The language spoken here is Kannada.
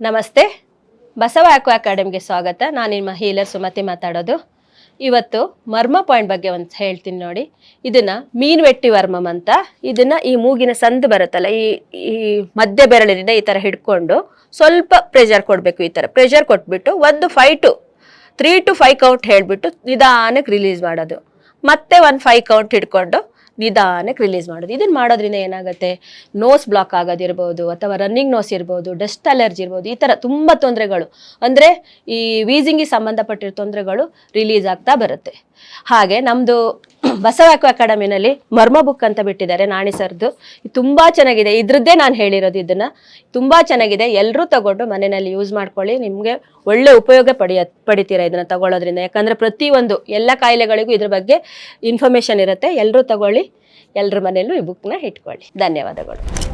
ನಮಸ್ತೆ. ಬಸವ ಆಕ್ವಾ ಅಕಾಡೆಮಿಗೆ ಸ್ವಾಗತ. ನಾನು ನಿಮ್ಮ ಹೀಲರ್ ಸುಮತಿ ಮಾತಾಡೋದು. ಇವತ್ತು ಮರ್ಮ ಪಾಯಿಂಟ್ ಬಗ್ಗೆ ಒಂದು ಹೇಳ್ತೀನಿ ನೋಡಿ. ಇದನ್ನ ಮೀನ್ವೆಟ್ಟಿ ವರ್ಮಮ್ ಅಂತ. ಇದನ್ನ ಈ ಮೂಗಿನ ಸಂದು ಬರುತ್ತಲ್ಲ, ಈ ಈ ಮಧ್ಯ ಬೆರಳಿನಿಂದ ಈ ಥರ ಹಿಡ್ಕೊಂಡು ಸ್ವಲ್ಪ ಪ್ರೆಷರ್ ಕೊಡಬೇಕು ಈ ಥರ ಪ್ರೆಷರ್ ಕೊಟ್ಬಿಟ್ಟು ಒಂದು five two three two five count ಹೇಳಿಬಿಟ್ಟು ನಿಧಾನಕ್ಕೆ ರಿಲೀಸ್ ಮಾಡೋದು. ಮತ್ತೆ ಒಂದು ಫೈವ್ ಕೌಂಟ್ ಹಿಡ್ಕೊಂಡು ನಿಧಾನಕ್ಕೆ ರಿಲೀಸ್ ಮಾಡೋದು. ಇದನ್ನು ಮಾಡೋದ್ರಿಂದ ಏನಾಗುತ್ತೆ? ನೋಸ್ ಬ್ಲಾಕ್ ಆಗೋದಿರ್ಬೋದು, ಅಥವಾ ರನ್ನಿಂಗ್ ನೋಸ್ ಇರ್ಬೋದು ಡಸ್ಟ್ ಅಲರ್ಜಿ ಇರ್ಬೋದು, ಈ ಥರ ತುಂಬ ತೊಂದರೆಗಳು. ಅಂದರೆ ಈ ವೀಸಿಂಗಿಗೆ ಸಂಬಂಧಪಟ್ಟಿರೋ ತೊಂದರೆಗಳು ರಿಲೀಸ್ ಆಗ್ತಾ ಬರುತ್ತೆ. ಹಾಗೆ ನಮ್ಮದು ಬಸವಾಕ್ವ ಅಕಾಡೆಮಿನಲ್ಲಿ ಮರ್ಮ ಬುಕ್ ಅಂತ ಬಿಟ್ಟಿದ್ದಾರೆ ನಾಣಿ ಸರ್ದು. ತುಂಬ ಚೆನ್ನಾಗಿದೆ. ಇದ್ರದ್ದೇ ನಾನು ಹೇಳಿರೋದು ಇದನ್ನು. ತುಂಬ ಚೆನ್ನಾಗಿದೆ. ಎಲ್ಲರೂ ತಗೊಂಡು ಮನೆಯಲ್ಲಿ ಯೂಸ್ ಮಾಡ್ಕೊಳ್ಳಿ. ನಿಮಗೆ ಒಳ್ಳೆ ಉಪಯೋಗ ಪಡೆಯ, ಪಡಿತೀರ ಇದನ್ನು ತಗೊಳ್ಳೋದ್ರಿಂದ. ಯಾಕಂದರೆ ಪ್ರತಿಯೊಂದು ಎಲ್ಲ ಕಾಯಿಲೆಗಳಿಗೂ ಇದ್ರ ಬಗ್ಗೆ ಇನ್ಫಾರ್ಮೇಷನ್ ಇರುತ್ತೆ. ಎಲ್ಲರೂ ತಗೊಳ್ಳಿ. ಎಲ್ಲರ ಮನೆಯಲ್ಲೂ ಈ ಬುಕ್ನ ಇಟ್ಕೊಳ್ಳಿ. ಧನ್ಯವಾದಗಳು.